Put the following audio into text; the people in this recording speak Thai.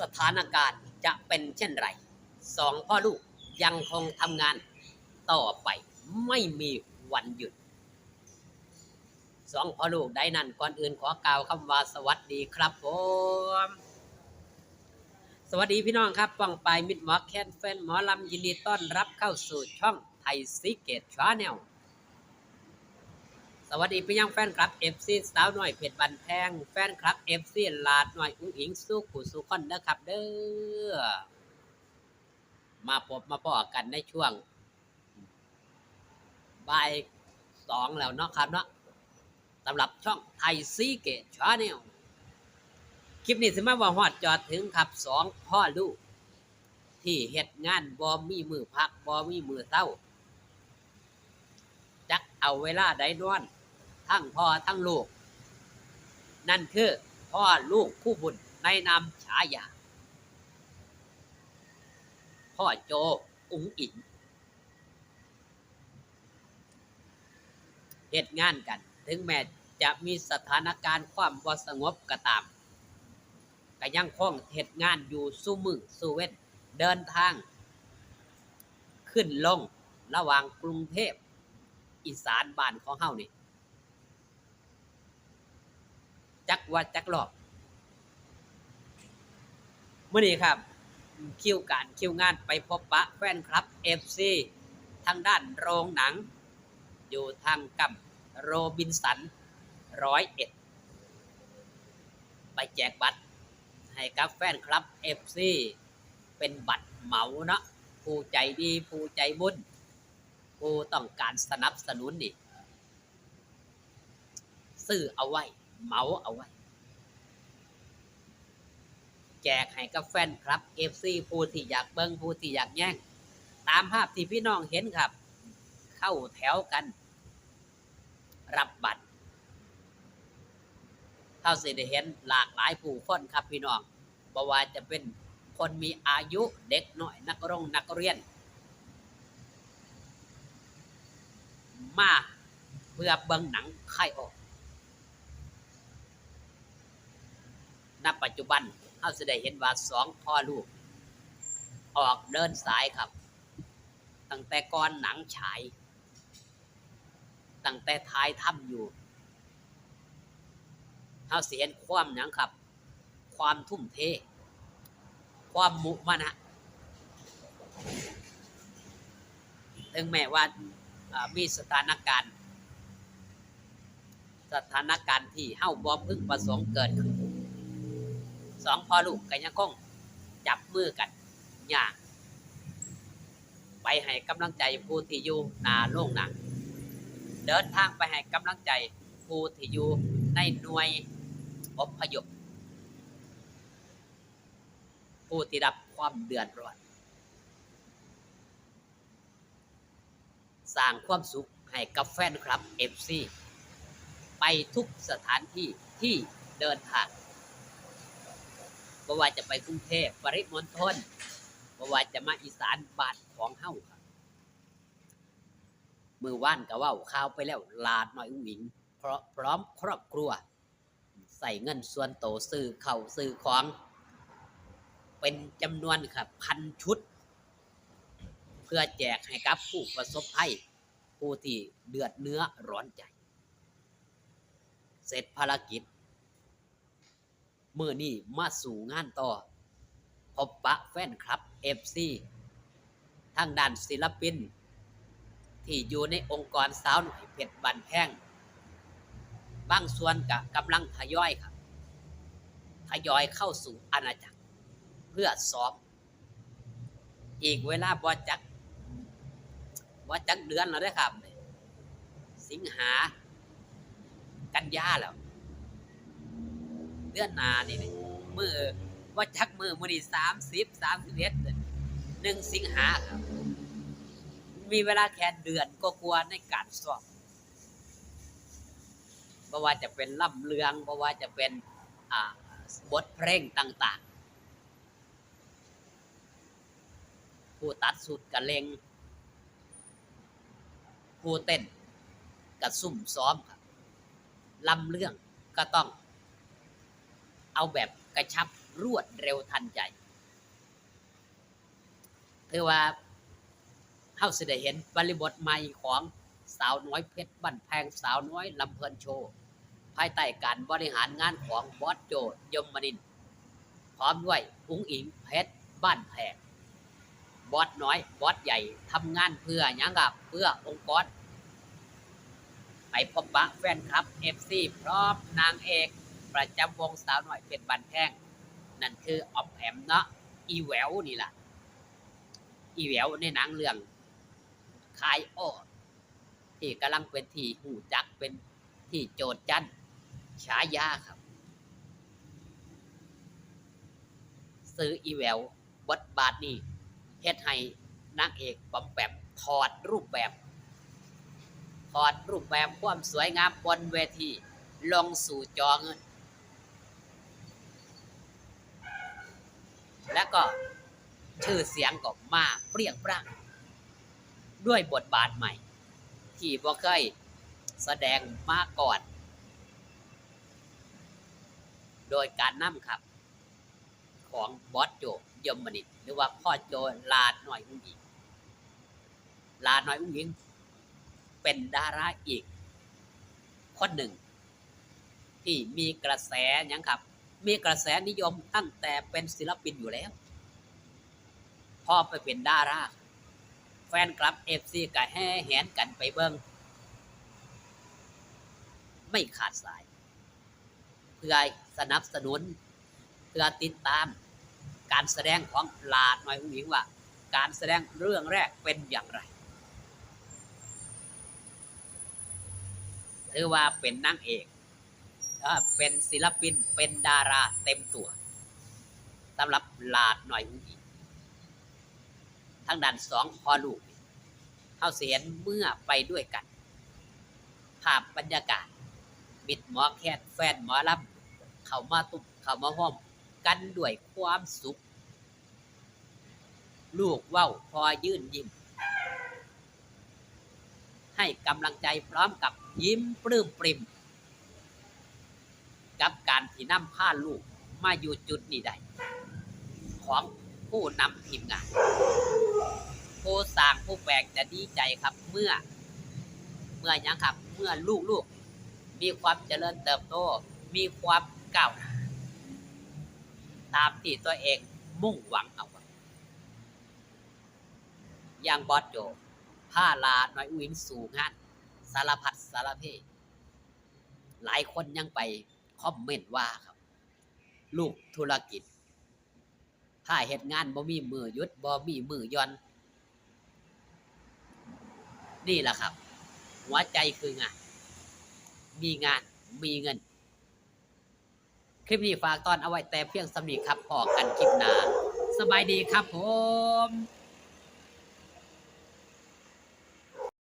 สถานการณ์จะเป็นเช่นไรสองพ่อลูกยังคงทำงานต่อไปไม่มีวันหยุดสองพ่อลูกได้นั่นก่อนอื่นขอกล่าวคำว่าสวัสดีครับผมสวัสดีพี่น้องครับป้องไปายมิดหมอแคนแฟนหมอลำยินดีต้อนรับเข้าสู่ช่องไทยซีเกตชาแนล สวัสดีพี่ยังแฟนคลับ FC สาวหน่อยเพชรบันแพงแฟนคลับ FC ลาดหน่อยอุ้งอิงสู้ขู่สู้คอนเด้อครับเด้อมาพบมาพอกันในช่วงบ่ายสองแล้วเนาะครับเนาะสำหรับช่องไทยซีเกตชาแนลคลิปนี้สมาว่าฮอดจอดถึงครับสองพ่อลูก ที่เฮ็ดงานบ่มีมือพักบ่มีมือเศร้าจักเอาเวลาใดนอน ทั้งพ่อทั้งลูก นั่นคือพ่อลูกคู่บุญในนามฉายา พ่อโจอุ๋งอิงเหตุงานกัน ถึงแม้จะมีสถานการณ์ความบ่สงบก็ตามก็ยังคงเหตุงานอยู่สู้มือสู้เว้นเดินทาง ขึ้นลงระหว่างกรุงเทพอีสานบ้านของเฮานี่ จักว่าจักรอบเมื่อนี้ครับคิวการคิวงานไปพบปะแฟนคลับ FC ทางด้านโรงหนัง อยู่ทางกับโรบินสันร้อยเอ็ดไปแจกบัตร ให้กับแฟนคลับ FC เป็นบัตรเหมาเนาะผู้ใจดีผู้ใจบุญผู้ต้องการสนับสนุนนี่ซื้อเอาไว้ เหมาเอาไว้ แจกให้กับแฟนครับ FC ผู้ที่อยากเบิ้งผู้ที่อยากแย่งตามภาพที่พี่น้องเห็นครับ เข้าแถวกัน รับบัตรเท่าสิได้เห็นหลากหลายผู้คนครับพี่น้องบ่ว่าจะเป็นคนมีอายุเด็กหน้อยนักร้องนักเรียน มาเพื่อเบิ่งหนังค่ออก ณปัจจุบันเราจะได้เห็นว่าสองพ่อลูก ออกเดินสายครับ ตั้งแต่ก่อนหนังฉาย ตั้งแต่ท้ายถ้ำอยู่เราเสียนความหนังครับ ความทุ่มเท ความมุมานะถึงแม้ว่ามีสถานการณ์ สถานการณ์ที่เฮ้าบ่พึงประสงค์เกิดขึ้น สองพ่อลูกก็ยังคงจับมือกันอย่างไปให้กำลังใจผู้ที่อยู่นาโรงหนังเดินทางไปให้กำลังใจผู้ที่อยู่ในหน่วยอพยพผู้ที่รับความเดือดร้อนสร้างความสุขให้กับแฟนคลับ FC ไปทุกสถานที่ที่เดินทาง บ่ว่าจะไปกรุงเทพปริมณฑลบ่ว่าจะมาอีสานบานของเฮาครับมือว่านก็ว่าข่าวไปแล้วลาดหน่อยอุ้งอิงเพราะพร้อมครอบครัว ใส่เงินส่วนโตซื้อเข่าซื้อของ เป็นจำนวนครับพันชุด เพื่อแจกให้กับผู้ประสบภัยผู้ที่เดือดเนื้อร้อนใจ เสร็จภารกิจ มื่อนี้มาสู่งานต่อ พบปะแฟนคลับ FC ทางด้านศิลปิน ที่อยู่ในองค์กรสาวหน่อยเพชรบันแพงบางส่วนกับกำลังทยอยครับทยอยเข้าสู่อาณาจักร เพื่อซ้อม อีกเวลาบอจักบอจักเดือนแล้วได้ครับ สิงหา กันยาแล้ว เดือนหนานี่นี่มือว่าจักมือมือนี่สามสิบสามสิบเอ็ดหนึ่งสิงหาครับ มีเวลาแค่เดือนก็กลัวในการสอบเพราะว่าจะเป็นล่ำเลืองเพราะว่าจะเป็นบทเพลงต่าง ๆ ผู้ตัดสุดกระเลงผู้เต้นกระซุ่มซ้อมครับลำเรื่องก็ต้อง เอาแบบกระชับรวดเร็วทันใจถือว่าเฮาสิได้เห็นบริบทใหม่ของสาวน้อยเพชรบันแพงสาวน้อยลำเพลินโชว์ภายใต้การบริหารงานของบอสโจยมมนิน พร้อมด้วยอุ้งอิงเพชรบ้านแพงบอสน้อยบอสใหญ่ทำงานเพื่อยังกับเพื่อองค์กรไปพบปะแฟนคลับเอฟซีพร้อมนางเอก ประจำวงสาวหน้อยเป็นบันแพงนั่นคือออมแอมเนาะอีแววนี่ล่ะ อีแววในหนังเรื่องคายอ้อที่กำลังเป็นที่หูจักเป็นที่โจดจันฉายาครับ ซื้ออีแววบทบาทนี้เฮ็ดให้นางเอกปอมแปมถอดรูปแบบถอดรูปแบบความสวยงามบนเวที ลงสู่จอเงิน แล้ว ก็ชื่อเสียงก็มาเปรี้ยงปร้างด้วยบทบาทใหม่ ที่บ่เคยแสดงมาก่อน โดยการนำครับ ของบอสโจยมมนิตหรือว่าพ่อโจลาดหน่อยอุ้งอิงลาดหน่อยอุ้งอิง เป็นดาราอีกคนหนึ่ง ที่มีกระแสยังครับ มีกระแสนิยมตั้งแต่เป็นศิลปินอยู่แล้ว พอไปเป็นดาราแฟนคลับเอฟซีก็แห่แหนกันไปเบิ้งไม่ขาดสาย เพื่อสนับสนุน เพื่อติดตาม การแสดงของลาดหน่อยผู้หญิงว่า การแสดงเรื่องแรกเป็นอย่างไรถือว่าเป็นนางเอกเป็นศิลปินเป็นดาราเต็มตัวสำหรับลาดหน่อยอุ้งอิง ทั้งด้านสองพอลูกเข้าเสียนเมื่อไปด้วยกัน ภาพบรรยากาศมิดหมอแคทแฟนหมอลำเขามาตุบเขามาห้อม กันด้วยความสุข ลูกเว้าพอยื่นยิ้มให้กำลังใจพร้อมกับยิ้มปลื้มปริม กับการที่นำพาลูกมาอยู่จุดนี้ได้ ของผู้นำทีมงาน ผู้สร้างผู้แปลงจะดีใจครับ เมื่อ เมื่อยังครับ เมื่อลูกๆมีความเจริญเติบโต มีความก้าวหน้าตามที่ตัวเองมุ่งหวังเอาไว้อย่างบอสโจผ้าลาน้อยอุ้งสู่งานสารพัดสารเพหลายคนยังไปคอมเมนต์ว่าครับ ลูกธุรกิจ ถ้าเหตุงานบ่มีมือยุดบ่มีมือย่อน นี่แหละครับ หัวใจคืองาน มีงานมีเงิน คลิปนี้ฝากตอนเอาไว้แต่เพียงสำนีครับพอกันคลิปหนาสบายดีครับผม